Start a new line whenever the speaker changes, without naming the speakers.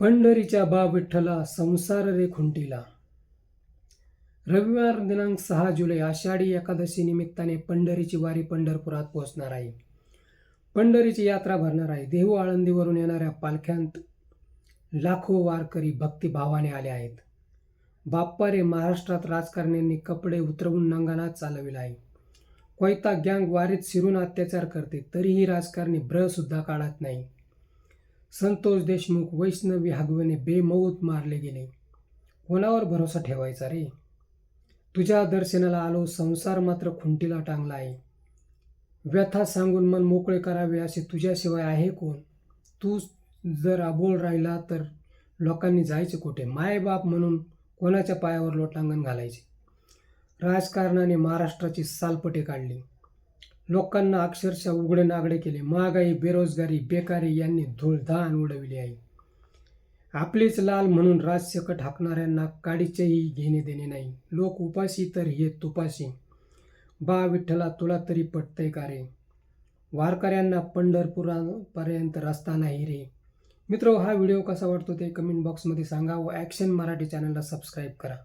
पंढरीच्या बा विठ्ठला संसार रे खुंटीला. रविवार दिनांक सहा जुलै आषाढी एकादशी निमित्ताने पंढरीची वारी पंढरपुरात पोहोचणार आहे. पंढरीची यात्रा भरणार आहे. देहू आळंदीवरून येणाऱ्या पालख्यांत लाखो वारकरी भक्तिभावाने आले आहेत. बाप्पा रे महाराष्ट्रात राजकारण्यांनी कपडे उतरवून नंगानात चालविला आहे. कोयता गँग वारीत शिरून अत्याचार करते. तरीही राजकारणी ब्रसुद्धा काढत नाही. संतोष देशमुख वैष्णवी हागवेने बेमौत मारले गेले. कोणावर भरोसा ठेवायचा रे? तुझ्या दर्शनाला आलो संसार मात्र खुंटीला टांगला आहे. व्यथा सांगून मन मोकळे करावे असे तुझ्याशिवाय आहे कोण? तू जर अबोल राहिला तर लोकांनी जायचे कुठे? मायबाप म्हणून कोणाच्या पायावर लोटांगण घालायचे? राजकारणाने महाराष्ट्राची सालपटे काढली. लोकांना अक्षरशः उघडे नागडे केले. महागाई बेरोजगारी बेकारी यांनी धूळधाण उडविली आहे. आपलीच लाल म्हणून राजसकट हाकणाऱ्यांना काडीचेही घेणे देणे नाही. लोक उपाशी तर हे तुपाशी. बा विठ्ठला तुला तरी पटतंय का रे? वारकऱ्यांना पंढरपुरापर्यंत रस्ता नाही रे. मित्र हा व्हिडिओ कसा वाटतो ते कमेंट बॉक्समध्ये सांगा व ॲक्शन मराठी चॅनलला सबस्क्राईब करा.